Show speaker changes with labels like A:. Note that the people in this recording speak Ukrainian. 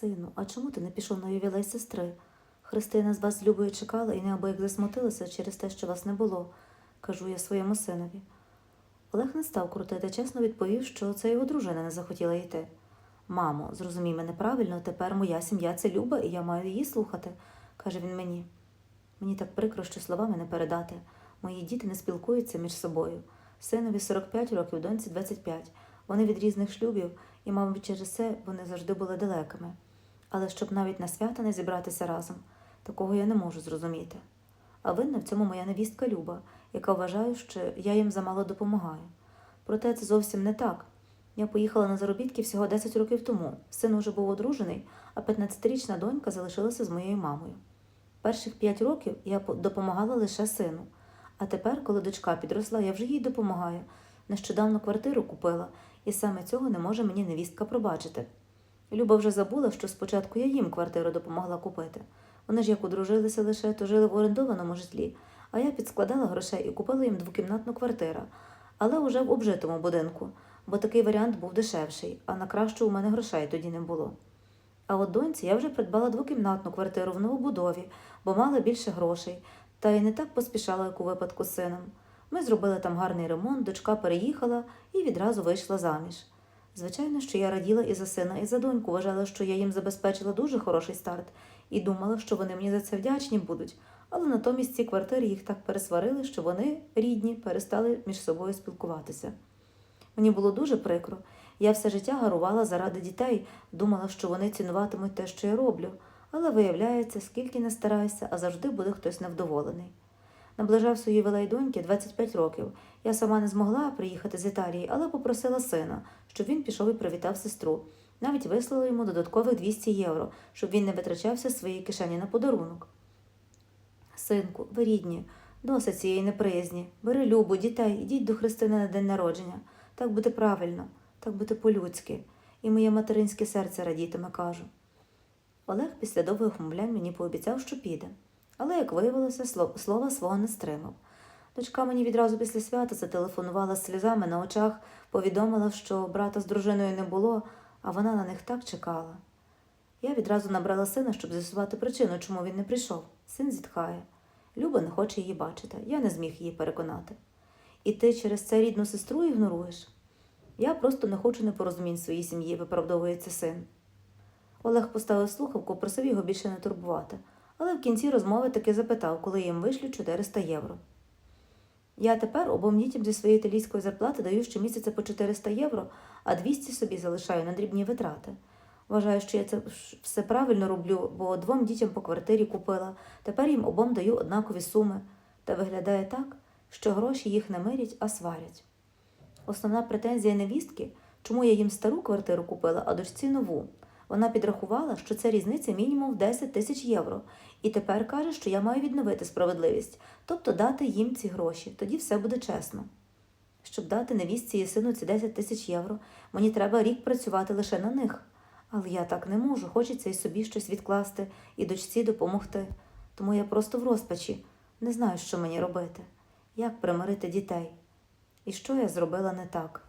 A: Сину, а чому ти не пішов на ювілей сестри? Христина з вас з Любою чекала і неабияк засмутилася через те, що вас не було, кажу я своєму синові. Олег не став крутити, чесно відповів, що це його дружина не захотіла йти. Мамо, зрозумій мене правильно, тепер моя сім'я це Люба, і я маю її слухати, каже він мені. Мені так прикро, що словами не передати. Мої діти не спілкуються між собою. Синові 45 років, доньці 25. Вони від різних шлюбів, і, мабуть, через це вони завжди були далекими. Але щоб навіть на свята не зібратися разом, такого я не можу зрозуміти. А винна в цьому моя невістка Люба, яка вважає, що я їм замало допомагаю. Проте це зовсім не так. Я поїхала на заробітки всього 10 років тому. Син уже був одружений, а 15-річна донька залишилася з моєю мамою. Перших 5 років я допомагала лише сину. А тепер, коли дочка підросла, я вже їй допомагаю. Нещодавно квартиру купила, і саме цього не може мені невістка пробачити. Люба вже забула, що спочатку я їм квартиру допомогла купити. Вони ж як одружилися лише, то жили в орендованому житлі, а я підскладала грошей і купила їм двокімнатну квартиру, але уже в обжитому будинку, бо такий варіант був дешевший, а на кращу у мене грошей тоді не було. А от доньці я вже придбала двокімнатну квартиру в новобудові, бо мала більше грошей, та й не так поспішала, як у випадку з сином. Ми зробили там гарний ремонт, дочка переїхала і відразу вийшла заміж. Звичайно, що я раділа і за сина, і за доньку, вважала, що я їм забезпечила дуже хороший старт, і думала, що вони мені за це вдячні будуть. Але натомість ці квартири їх так пересварили, що вони, рідні, перестали між собою спілкуватися. Мені було дуже прикро. Я все життя гарувала заради дітей, думала, що вони цінуватимуть те, що я роблю. Але виявляється, скільки не старайся, а завжди буде хтось невдоволений. Наближався ювілей доньки 25 років. Я сама не змогла приїхати з Італії, але попросила сина, щоб він пішов і привітав сестру. Навіть вислала йому додаткових 200 євро, щоб він не витрачався з своєї кишені на подарунок. Синку, ви рідні, досить цієї неприязні. Бери любу, дітей, ідіть до Христини на день народження. Так буде правильно, так буде по-людськи. І моє материнське серце радітиме, кажу. Олег після довгих мовлянь мені пообіцяв, що піде. Але, як виявилося, слова свого не стримав. Дочка мені відразу після свята зателефонувала сльозами на очах, повідомила, що брата з дружиною не було, а вона на них так чекала. Я відразу набрала сина, щоб з'ясувати причину, чому він не прийшов. Син зітхає. Люба не хоче її бачити. Я не зміг її переконати. І ти через це рідну сестру ігноруєш? Я просто не хочу непорозумінь своїй сім'ї, виправдовується син. Олег поставив слухавку, просив його більше не турбувати, але в кінці розмови таки запитав, коли їм вишлють 400 євро. Я тепер обом дітям зі своєї італійської зарплати даю щомісяця по 400 євро, а 200 собі залишаю на дрібні витрати. Вважаю, що я це все правильно роблю, бо двом дітям по квартирі купила, тепер їм обом даю однакові суми. Та виглядає так, що гроші їх не мирять, а сварять. Основна претензія невістки, чому я їм стару квартиру купила, а дочці нову. Вона підрахувала, що це різниця мінімум в 10 тисяч євро, і тепер каже, що я маю відновити справедливість, тобто дати їм ці гроші, тоді все буде чесно. Щоб дати невістці і сину ці 10 тисяч євро, мені треба рік працювати лише на них. Але я так не можу, хочеться і собі щось відкласти, і дочці допомогти. Тому я просто в розпачі, не знаю, що мені робити, як примирити дітей. І що я зробила не так.